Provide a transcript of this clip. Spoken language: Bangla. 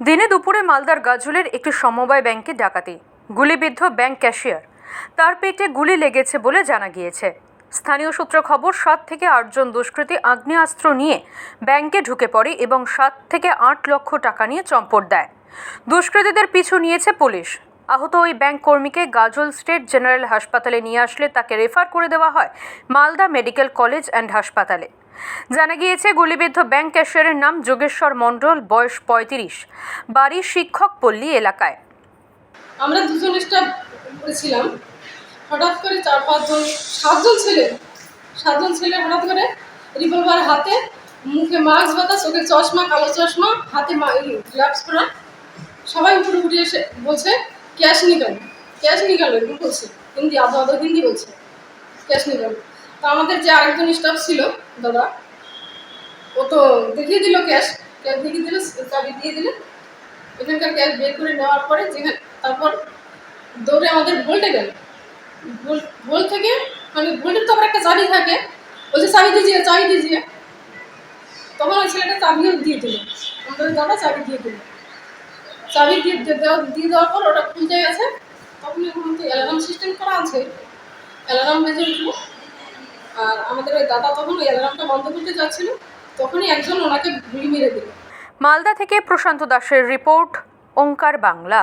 দিনে দুপুরে মালদার গাজলের একটি সমবায় ব্যাংকে ডাকাতি, গুলিবিদ্ধ ব্যাংক ক্যাশিয়ার। তার পেটে গুলি লেগেছে বলে জানা গিয়েছে। স্থানীয় সূত্র খবর, সাত থেকে আটজন দুষ্কৃতী আগ্নেয়াস্ত্র নিয়ে ব্যাংকে ঢুকে পড়ে এবং সাত থেকে আট লক্ষ টাকা নিয়ে চম্পট দেয়। দুষ্কৃতীদের পিছু নিয়েছে পুলিশ। আহত ওই ব্যাংক কর্মীকে গাজল স্টেট জেনারেল হাসপাতালে নিয়ে আসলে তাকে রেফার করে দেওয়া হয় মালদা মেডিকেল কলেজ অ্যান্ড হাসপাতালে। জানা গিয়েছে, গুলিবিদ্ধ ব্যাংক ক্যাশিয়ারের নাম যোগেশ্বর মণ্ডল, বয়স পঁয়ত্রিশ, বাড়ি শিক্ষক পল্লী এলাকায়। আমরা দুজন স্টাফ করেছিলাম। হঠাৎ করে চার পাঁচজন, সাতজন ছেলে সাতজন ছেলে হঠাৎ করে রিভলভার হাতে, মুখে মাস্ক বাতা চোখে চশমা, কালো চশমা, হাতে গ্লাভস পরা, সবাই উপরে উঠে এসে বলছে ক্যাশ নিকাল ক্যাশ নিকাল এরকম বলছে। হিন্দি, আদো আদো হিন্দি বলছে। ক্যাশ নিকাল তো আমাদের যে আরেকজন স্টাফ ছিল, দাদা, ও তো দেখিয়ে দিল ক্যাশ। ক্যাশ দেখিয়ে দিল চাবি দিয়ে দিলে। এখানকার ক্যাশ বের করে নেওয়ার পরে যেখানে তারপর দৌড়ে আমাদের ভোল্টে গেল। ভোল থেকে মানে ভোল্টের তো আবার একটা চাবি থাকে। বলছে চাবি দিজিয়ে চাবি দিজিয়ে তখন ওই ছেলেটা চাবিও দিয়ে দিল। আমাদের দাদা চাবি দিয়ে দিল। চাবি দিয়ে দিয়ে দেওয়া দিয়ে দেওয়ার পর ওটা খুলতে গেছে। তখন এখন তো অ্যালার্ম সিস্টেম করা আছে। অ্যালার্ম বেজে উঠল। আর আমাদের ওই দাদা তখন ওই অ্যালার্মটা বন্ধ করতে যাচ্ছিল। তখনই একজন ওনাকে গুলি মেরে দিল। মালদা থেকে প্রশান্ত দাসের রিপোর্ট, ওঙ্কার বাংলা।